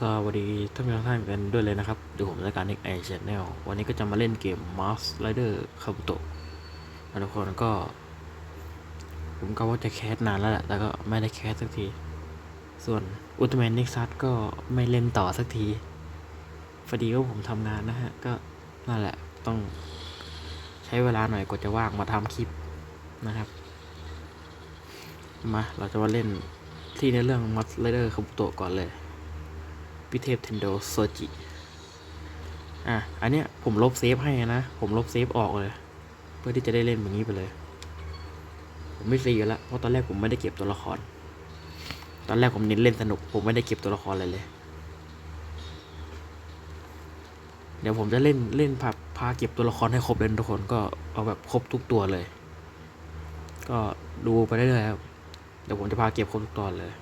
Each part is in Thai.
สวัสดีท่านผู้ชมท่านกันด้วยเลยนะครับเดี๋ยวผมรายการ Next i Channel วันนี้ก็จะมาเล่นเกม Mars Rider Kabuto นะทุกคนก็ ผมก็ว่าจะแคสนานแล้วแหละ แต่ก็ไม่ได้แคสสักที ส่วน Ultraman Nexus ก็ไม่เล่นต่อสักทีพอดีว่าผมทำงานนะฮะ ก็นั่นแหละต้องใช้เวลาหน่อยกว่าจะว่างมาทำคลิปนะครับ มาเราจะมาเล่นที่ในเรื่อง Mars Rider Kabuto ก่อนเลย พิเทพเทนโดโซจิอะ อันเนี้ยผมลบเซฟให้นะ ผมลบเซฟออกเลย เพื่อที่จะได้เล่นแบบนี้ไปเลย ผมไม่ซีกันละเพราะตอนแรกผมไม่ได้เก็บตัวละคร ตอนแรกผมเน้นเล่นสนุก ผมไม่ได้เก็บตัวละครอะไรเลย เดี๋ยวผมจะเล่นเล่นพาพาเก็บตัวละครให้ครบเลยทุกคนก็เอาแบบครบทุกตัวเลย ก็ดูไปเรื่อยๆครับ เดี๋ยวผมจะพาเก็บครบทุกตอนเลย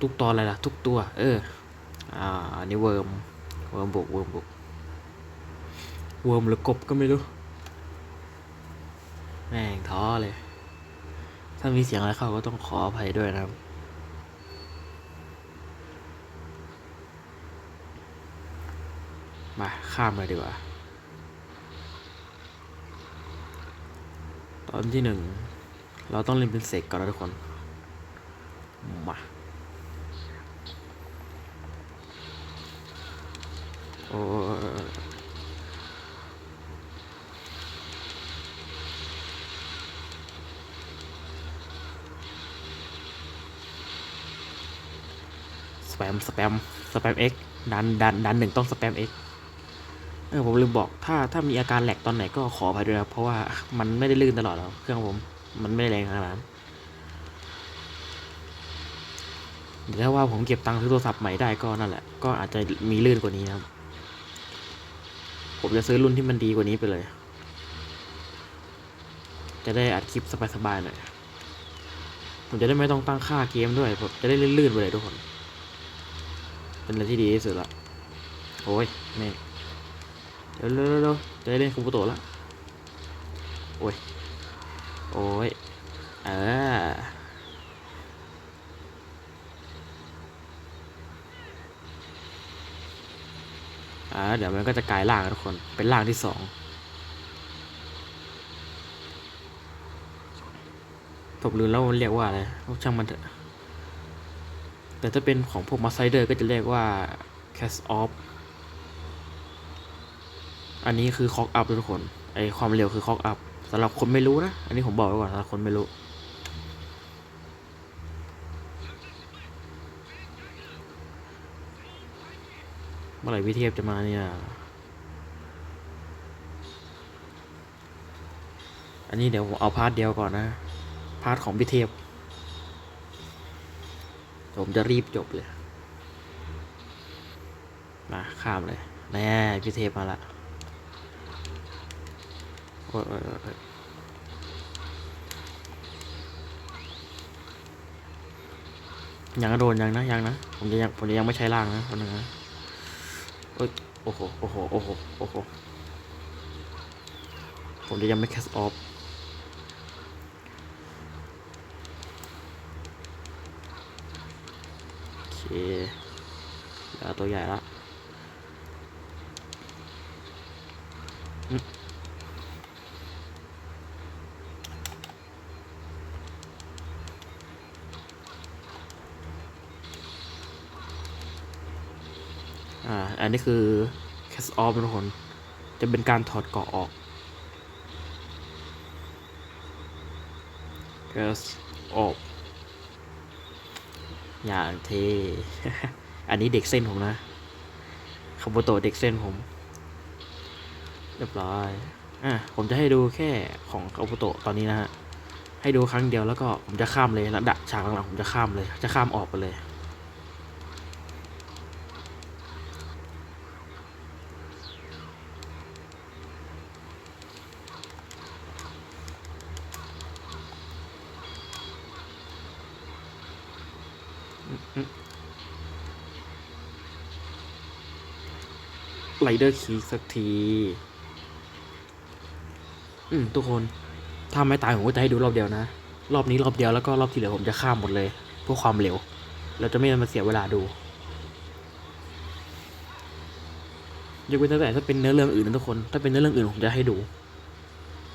ทุกตอนอะไรล่ะ ทุกตัว เออ อ่าอันนี้เวิร์ม เวิร์มบุกเวิร์มบุกเวิร์มหรือกบก็ไม่รู้ แม่งท้อเลย ถ้ามีเสียงอะไรเข้าก็ต้องขออภัยด้วยนะครับมาข้ามเลยดีกว่า ตอนที่หนึ่ง เราต้องเล่นเป็นเสกก่อนนะทุกคน มา โอ้สแปม สแปม สแปมเอ็กดันดันดันหนึ่งต้องสแปมเอ็กเออผมลืมบอกถ้าถ้ามีอาการแหลกตอนไหนก็ขออภัยด้วยนะเพราะว่ามันไม่ได้ลื่นตลอดหรอกเครื่องผม มันไม่ได้แรงขนาดนั้นเดี๋ยวถ้าว่าผมเก็บตังค์ซื้อโทรศัพท์ใหม่ได้ก็นั่นแหละ ก็อาจจะมีลื่นกว่านี้นะครับ ผมจะซื้อรุ่นที่มันดีกว่านี้ไปเลย จะได้อัดคลิปสบายๆหน่อย ผมจะได้ไม่ต้องตั้งค่าเกมด้วยผมจะได้ลื่นๆไปเลยทุกคน เป็นอะไรที่ดีที่สุดละโอ้ยแม่งเร็วเร็วๆจะได้เล่นคุปโตละโอ้ย โอ้ย เออ อ่าเดี๋ยวมันก็จะกลายร่างทุกคน เป็นร่างที่สองผมลืมแล้วมันเรียกว่าอะไรช่างมันเถอะแต่ถ้าเป็นของพวกมาไซเดอร์ก็จะเรียกว่า cast off อันนี้คือ cock up ทุกคน ไอความเร็วคือ cock up สำหรับคนไม่รู้นะ อันนี้ผมบอกไว้ก่อนสำหรับคนไม่รู้ มื่อไหร่พี่เทพจะมาเนี่ย อันนี้เดี๋ยวเอาพาร์ทเดียวก่อนนะ พาร์ทของพี่เทพ ผมจะรีบจบเลย มาข้ามเลยแน่พี่เทพมาละโอ้ยยังโดนยังนะยังนะ ผมจะยังผมจะยังไม่ใช้ล่างนะคนนึงนะ เอ้ยโอ้โห โอ้โห โอ้โห โอ้โห ผมจะยังไม่แคสออฟโอเคเหลือตัวใหญ่ละ อ่า อันนี้คือ cast off ทุกคน จะเป็นการถอดเกาะออก cast off อย่างเทอันนี้เด็กเส้นผมนะคาโบโตเด็กเส้นผม เรียบร้อย อะ ผมจะให้ดูแค่ของคาโบโตตอนนี้นะฮะ ให้ดูครั้งเดียวแล้วก็ผมจะข้ามเลยแล้วดักฉากหลังๆผมจะข้ามเลย จะข้ามออกไปเลย ไรเดอร์คีสักที อืม ทุกคนถ้าไม่ตายผมก็จะให้ดูรอบเดียวนะ รอบนี้รอบเดียวแล้วก็รอบที่เหลือผมจะข้ามหมดเลยเพื่อความเร็ว เราจะไม่มาเสียเวลาดูยกเว้นแต่ถ้าเป็นเนื้อเรื่องอื่นนะทุกคน ถ้าเป็นเนื้อเรื่องอื่นผมจะให้ดู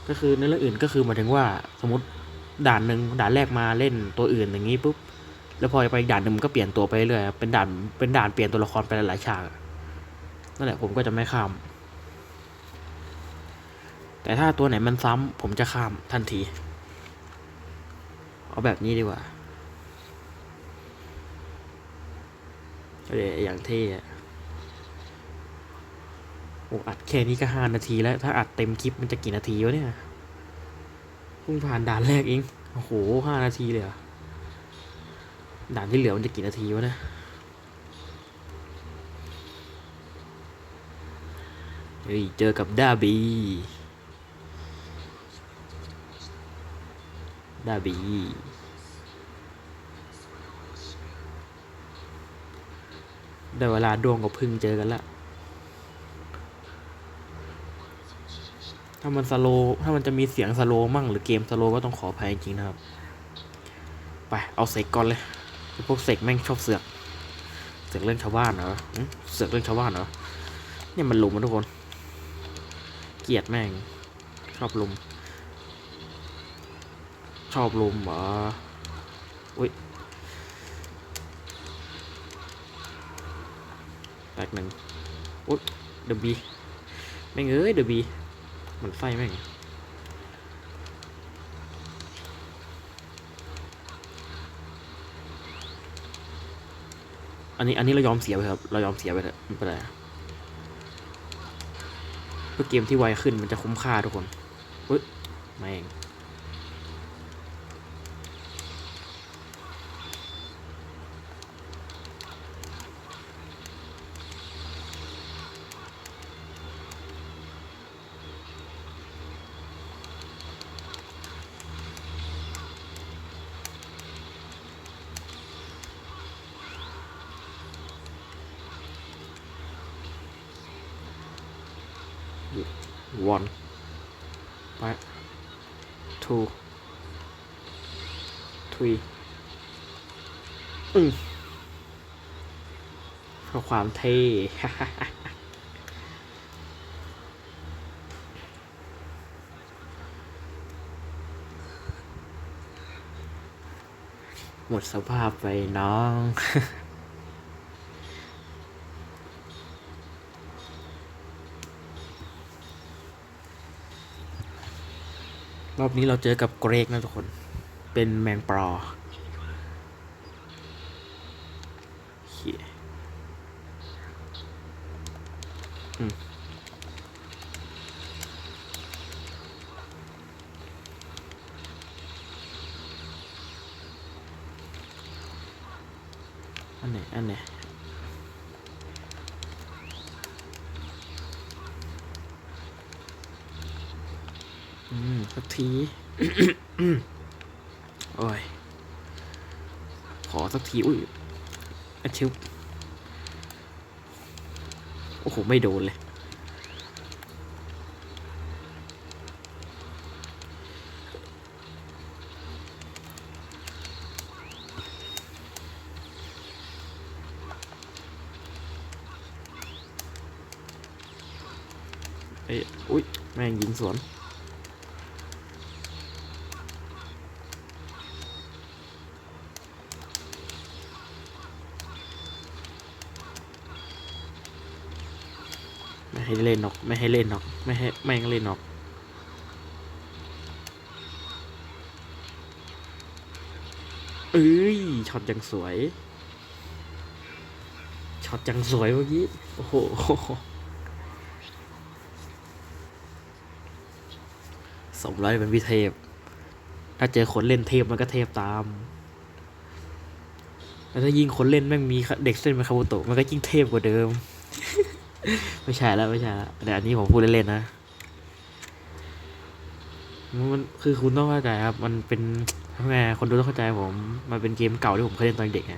ก็คือเนื้อเรื่องอื่นก็คือหมายถึงว่าสมมติด่านหนึ่งด่านแรกมาเล่นตัวอื่นอย่างนี้ปุ๊บแล้วพอไปอีกด่านหนึ่งมันก็เปลี่ยนตัวไปเรื่อยเป็นด่านเป็นด่านเปลี่ยนตัวละครไปหลายฉาก นั่นแหละผมก็จะไม่ข้าม แต่ถ้าตัวไหนมันซ้ำผมจะข้ามทันที เอาแบบนี้ดีกว่าเอาเดี๋ยวอย่างเท่อะโอ้อัดแค่นี้ก็ห้านาทีแล้ว ถ้าอัดเต็มคลิปมันจะกี่นาทีวะเนี่ยเพิ่งผ่านด่านแรกเอง โอ้โหห้านาทีเลยอะด่านที่เหลือมันจะกี่นาทีวะเนะ เฮ้ยเจอกับดาบีดาบีได้เวลาดวงกับพึ่งเจอกันละ ถ้ามันสโล ถ้ามันจะมีเสียงสโลมั่งหรือเกมสโลก็ต้องขออภัยจริงนะครับ ไปเอาเสกก่อนเลย พวกเสกแม่งชอบเสือก เสือกเรื่องชาวบ้านเหรอ เสือกเรื่องชาวบ้านเหรอ เนี่ยมันหลุมมันทุกคน เกลียดแม่ง ชอบลุมชอบลุมเหรออุ้ยแตกหนึ่งอุ้ยเดบีแม่งเอ้ยเดอะบีมันไฟแม่งอันนี้อันนี้เรายอมเสียไปครับ เรายอมเสียไปเถอะไม่เป็นไร เพื่อเกมที่ไวขึ้นมันจะคุ้มค่าทุกคนเฮ้ยแม่ง one ไป two three อืมเพื่อความเท่หมดสภาพไปน้อง รอบนี้เราเจอกับเกรกนะทุกคน เป็นแมงปลออันไหนอันไหน อืมสั กที โอ้ย ขอสักที อุ้ยอาชิวโอ้โห ไม่โดนเลย เอ้ย อุ้ย แม่งยิงสวน ให้เล่นหรอก ไม่ให้เล่นหรอก ไม่ให้แม่งเล่นหรอก เอ้ยช็อตยังสวย ช็อตยังสวยเมื่อกี้ โอ้โห สมร้อยเป็นวิเทพ ถ้าเจอคนเล่นเทพมันก็เทพตามแล้วถ้ายิ่งคนเล่นแม่งมีเด็กเส้นเป็นคาบุโตะมันก็ยิ่งเทพกว่าเดิม ไม่ใช่แล้วไม่ใช่แล้วแต่อันนี้ผมพูดเล่นๆนะมันคือคุณต้องเข้าใจครับ มันเป็นทำไงคนดูต้องเข้าใจผม มันเป็นเกมเก่าที่ผมเคยเล่นตอนเด็กไง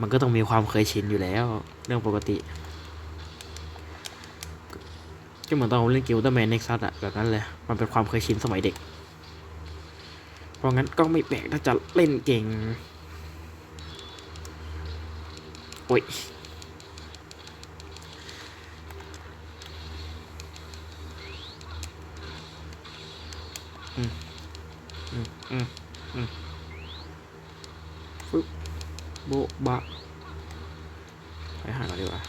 มันก็ต้องมีความเคยชินอยู่แล้ว เรื่องปกติ ก็เหมือนตอนผมเล่นเกมอุลตร้าแมนเน็กซัสอะแบบนั้นเลย มันเป็นความเคยชินสมัยเด็ก เพราะงั้นก็ไม่แปลกถ้าจะเล่นเก่ง โอ้ย อืมอืมฟึบโบบะไปหาก่อนดีกว่า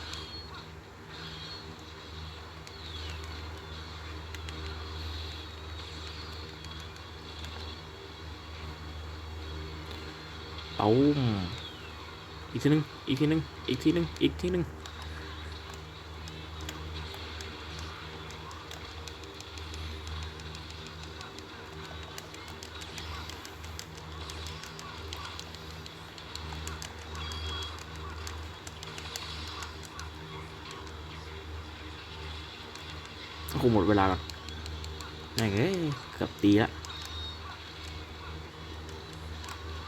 ตูมอีกทีหนึง อีกทีหนึง อีกทีหนึง อีกทีหนึง เวลาก่อนแม่งเอ้ยเกือบตีละ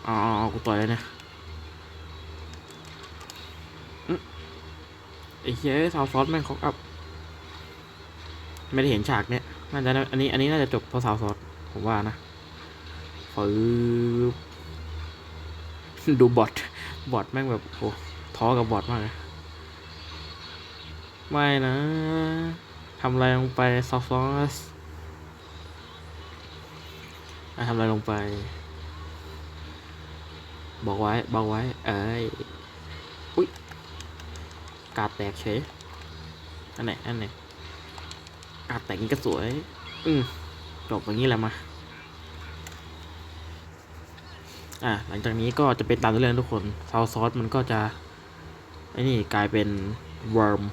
เอ๋อากูต่อยเลยนี่ยอื้อไอ้เหี้ยซาวซอสแม่งคอกอัพไม่ได้เห็นฉากเนี้ยน่าจะอันนี้อันนี้น่าจะจบเพราะซาวซอสผมว่านะฟืบดูบอทบอทแม่งแบบโอ้ท้อกับบอทมากเลยไม่นะ ทำอะไรลงไปซอฟต์ทำอะไรลงไป บอกไว้ บอกไว้ เอ้ย อุ้ยกาดแตกเฉยอันไหน อันไหนกาดแตกนี่ก็สวย อืมจบอย่างนี้แหละมา อะ หลังจากนี้ก็จะเป็นตามเรื่องทุกคนซาวซอสมันก็จะไอ้นี่กลายเป็นเวิร์ม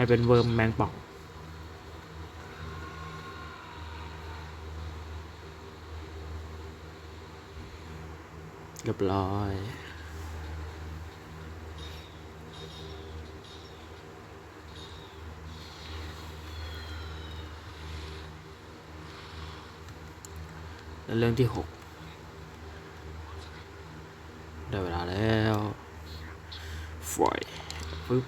ลายเป็นเวิร์มแมงป่องเรียบร้อยแล้วเรื่องที่หกได้เวลาแล้วฟอยปึ๊บ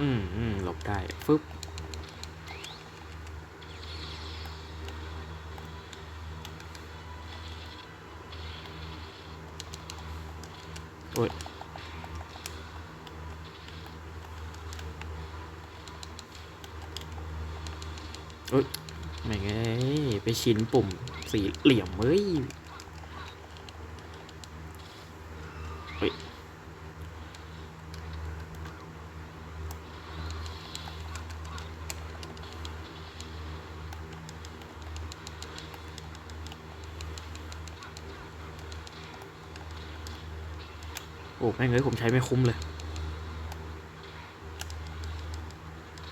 อืมอืมหลบได้ ฟึบโอ้ย โอ้ยไม่ไงไป ชิ้นปุ่มสีเหลี่ยมเฮ้ยเฮ้ยโอ้แม่งเอ้ยผมใช้ไม่คุ้มเลย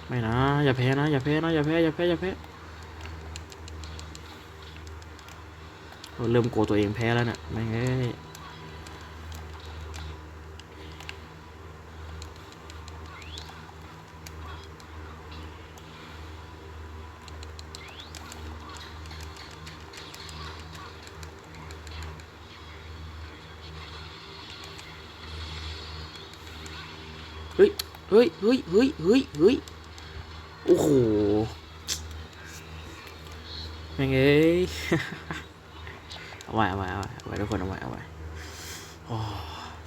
ไม่นะ อย่าแพ้นะ อย่าแพ้นะ อย่าแพ้ อย่าแพ้ อย่าแพ้โอ้ เริ่มโกลัวตัวเองแพ้แล้วนี่ยแม่งเอ้ยเฮ้ย เฮ้ย เฮ้ย เฮ้ย เฮ้ย เฮ้ย โอ้โหแม่งเอ้ย ไว้เอาไว้เอาไว้เอาไว้ทุกคนเอาไว้เอาไว้โอ้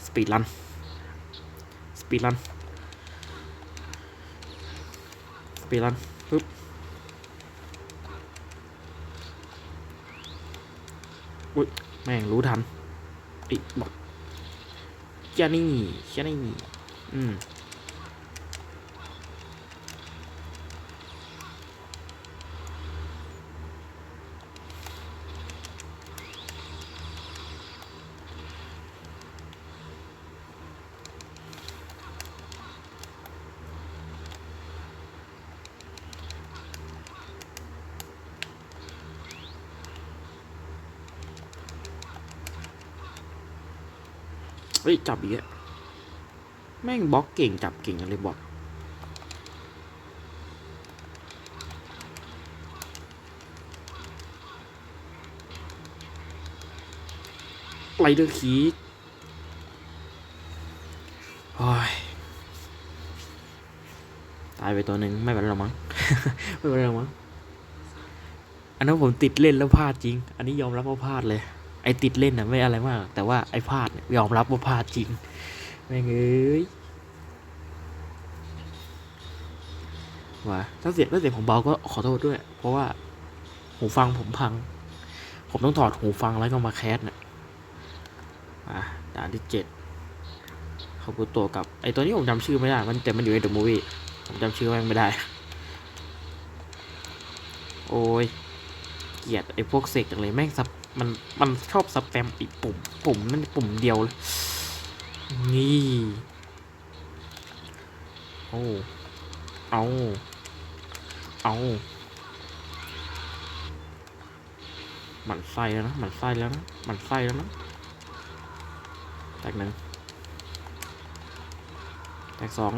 สปีดรันสปีดรันสปีดรันปึ๊บอุ้ยแม่งรู้ทันอีกบอกแค่นี้แค่นี้อืม เฮ้ย จับอีกแล้วแม่งบล็อกเก่งจับเก่งอะไรบอทไรเดอร์คีกโอ้ยตายไปตัวหนึ่งไม่เป็นไรหรอมั้ง ไม่เป็นไรหรอมั้ง อันนั้นผมติดเล่นแล้วพลาดจริง อันนี้ยอมรับว่าพลาดเลย ติดเล่นนะไม่อะไรมาก แต่ว่าไอพลาดเนี่ยยอมรับว่าพลาดจริงแม่งเอ้ยว่าถ้าเสียงถ้าเสียงผมเบาก็ขอโทษด้วย เพราะว่าหูฟังผมพัง ผมต้องถอดหูฟังแล้วก็มาแคสเนี่ยอะด่านที่เจ็ดคาบุโตะกับไอตัวนี้ผมจำชื่อไม่ได้ มันแต่มันอยู่ในเดอะมูวี่ผมจำชื่อแม่งไม่ได้ โอ้ยเกลียดไอพวกเสกจังเลยแม่งซับ มันมันชอบสแปมอีกปุ่ม ปุ่มนั่นปุ่มเดียวเลยนี่โอ้เอาเอาหมันไส้แล้วนะหมันไส้แล้วนะหมันไส้แล้วนะแตกหนึ่งแตกสอง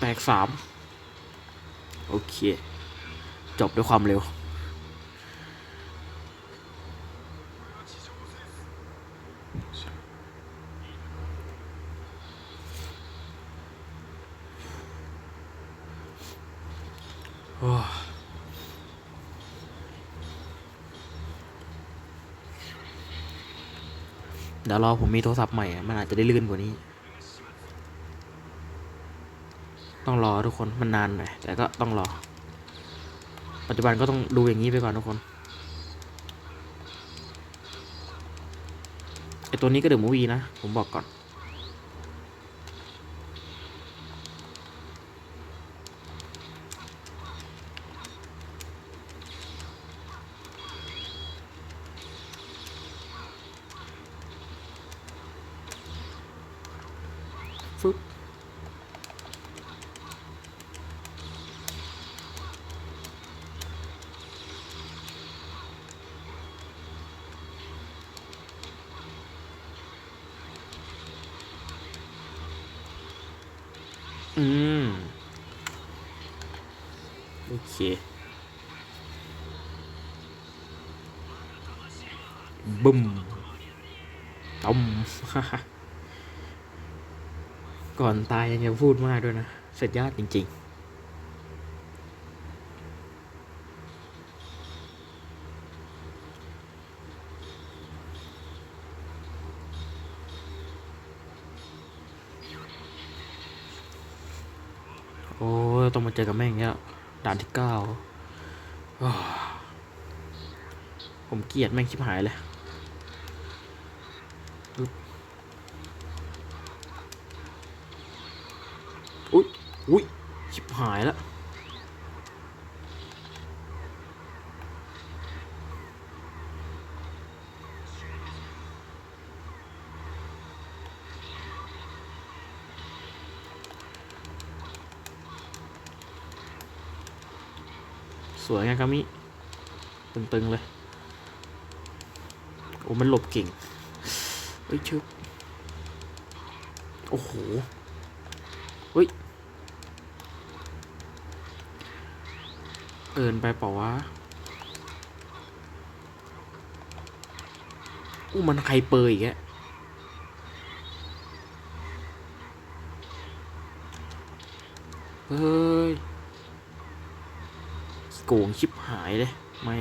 แตกสาม โอเค จบด้วยความเร็ว โอ้เดี๋ยวรอผมมีโทรศัพท์ใหม่ มันอาจจะได้ลื่นกว่านี้ ต้องรอทุกคนมันนานหน่อยแต่ก็ต้องรอ ปัจจุบันก็ต้องดูอย่างนี้ไปก่อนทุกคนไอตัวนี้ก็เดือมูวีนะ ผมบอกก่อน ฟึบ อืม โอเคบึ้มต้มก่อนตายยังจะพูดมากด้วยนะเสร็จยอดจริง ๆ โอ้ยต้องมาเจอกับแม่งเงี้ยด่านที่เก้าผมเกลียดแม่งชิบหายเลยอุ้ยอุ้ยชิบหายแล้ว สวยไงกามิ ตึงเลย โอ้ มันหลบเก่งเฮ้ยชึบโอ้โหเฮ้ย เอินไปเปล่าวะอู้มันใครเปยอีกแกเฮ้ย โกงชิบหายเลยแม่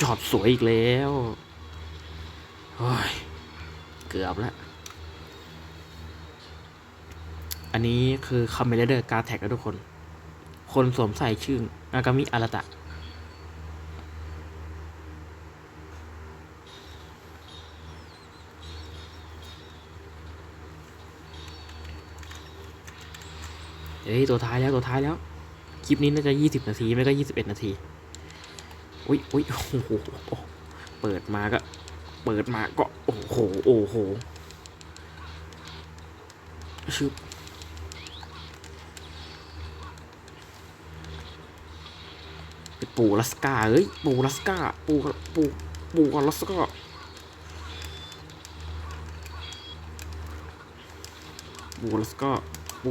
จอดสวยอีกแล้วโอ้ยเกือบแล้ว อันนี้คือคาเมเลเดอร์การแท็กนะทุกคน คนสวมใส่ชื่อนากามิอาราตะเอ้ย ตัวท้ายแล้ว ตัวท้ายแล้ว คลิปนี้น่าจะยี่สิบนาที ไม่ก็ยี่สิบเอ็ดนาที อุ้ยอุ้ยโอ้โหเปิดมาก็ เปิดมาก็ โอ้โห โอ้โหชึบปูลัสกาเอ้ย ปูลัสกา ปูปูปูลัสกาปูแล้วก็ปู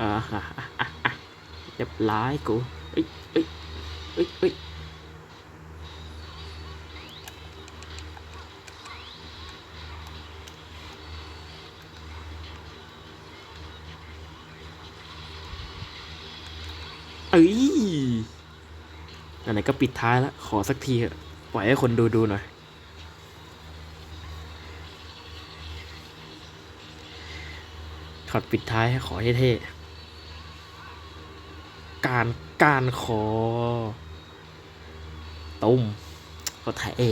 อ่าฮะอะอะอะเรียบร้อยกูเอ้ยเอ้ยเอ้ยเอ้ยเอ้ยไหนๆก็ปิดท้ายแล้ว ขอสักทีเถอะปล่อยให้คนดูดูหน่อยถอดปิดท้ายให้ขอเท่ การการคอตุ้มก็เท่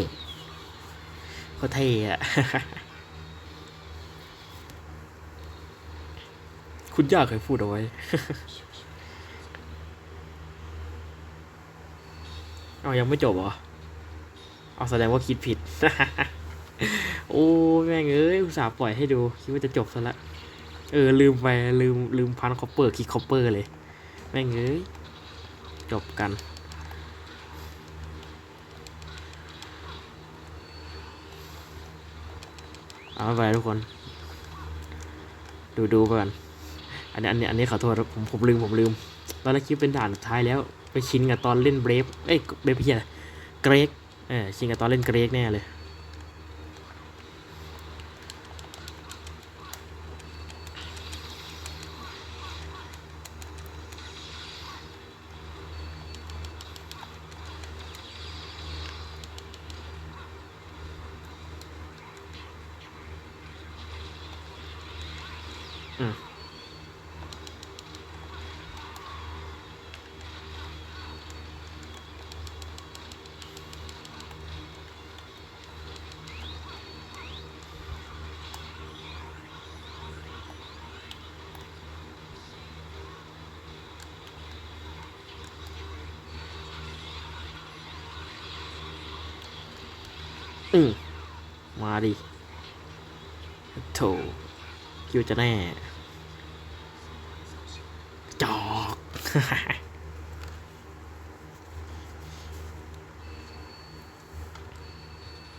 ก็เท่อะคุณย่าเคยพูดเอาไว้ เอายังไม่จบเหรอ เอาแสดงว่าคิดผิด โอ้แม่งเอ้ยอุตส่าห์ปล่อยให้ดู คิดว่าจะจบซะละ เออ ลืมไป ลืมลืมพันคอปเปอร์คิกคอปเปอร์เลย แม่งเอ้ย จบกัน เอาไปทุกคน ดูดูไปก่อน อันนี้อันนี้อันนี้ขอโทษครับผมผมลืมผมลืม ตอนแรกคิดเป็นด่านสุดท้ายแล้ว ไปชินกับตอนเล่นเบรฟเอ้ยเบรฟเพียเกรกเออชินกับตอนเล่นเกรกแน่เลย อืมาดิโถคิวจะแน่ จอก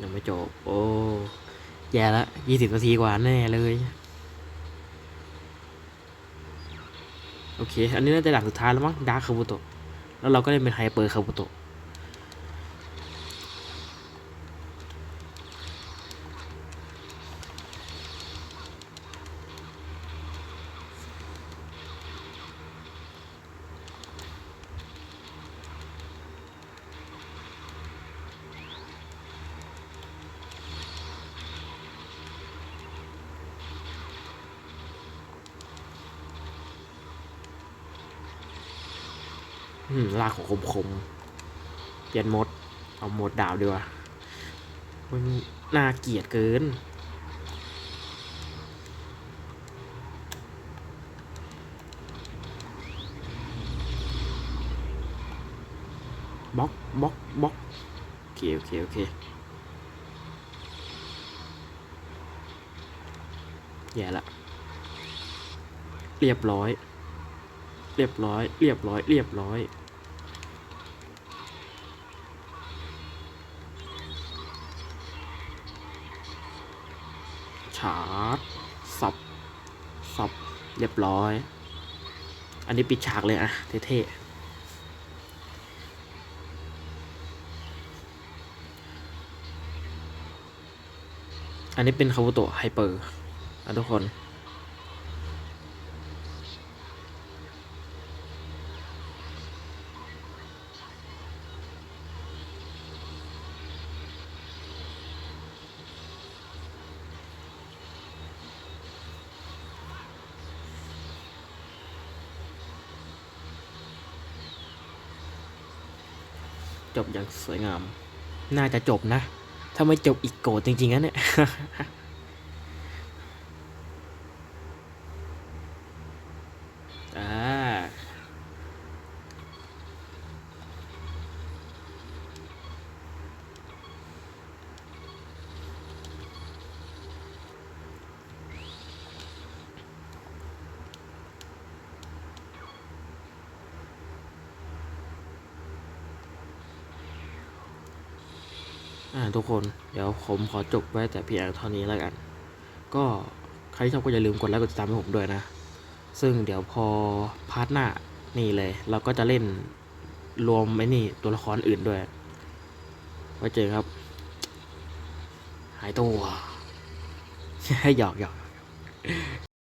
ยังไม่จบ โอ้ แย่ละยี่สิบนาทีกว่าแน่เลย โอเค อันนี้น่าจะดักสุดท้ายแล้วมั้งดาร์คคาบุโตะแล้วเราก็ได้เป็นไฮเปอร์คาบุโตะ ลากของคมๆ เปลี่ยนมด เอาหมดดาวดีกว่ามันน่าเกลียดเกิน บล็อกบล็อกบล็อกโอเค โอเค โอเค แย่ละ เรียบร้อย เรียบร้อย เรียบร้อย เรียบร้อย ชาร์จสับสับเรียบร้อย อันนี้ปิดฉากเลยอะเท่ๆอันนี้เป็นคาบุโตะไฮเปอร์อะทุกคน สวยงาม น่าจะจบนะ ถ้าไม่จบอีกโกรธจริงๆนะเนี่ย อ่า อ่า ทุกคน เดี๋ยวผมขอจบไว้แต่เพียงเท่านี้แล้วกัน ก็ใครชอบก็อย่าลืมกดไลค์กดติดตามให้ผมด้วยนะ ซึ่งเดี๋ยวพอพาร์ทหน้านี่เลย เราก็จะเล่นรวมไอ้นี่ตัวละครอื่นด้วย ไว้เจอครับ หายตัวให้หยอกหยอก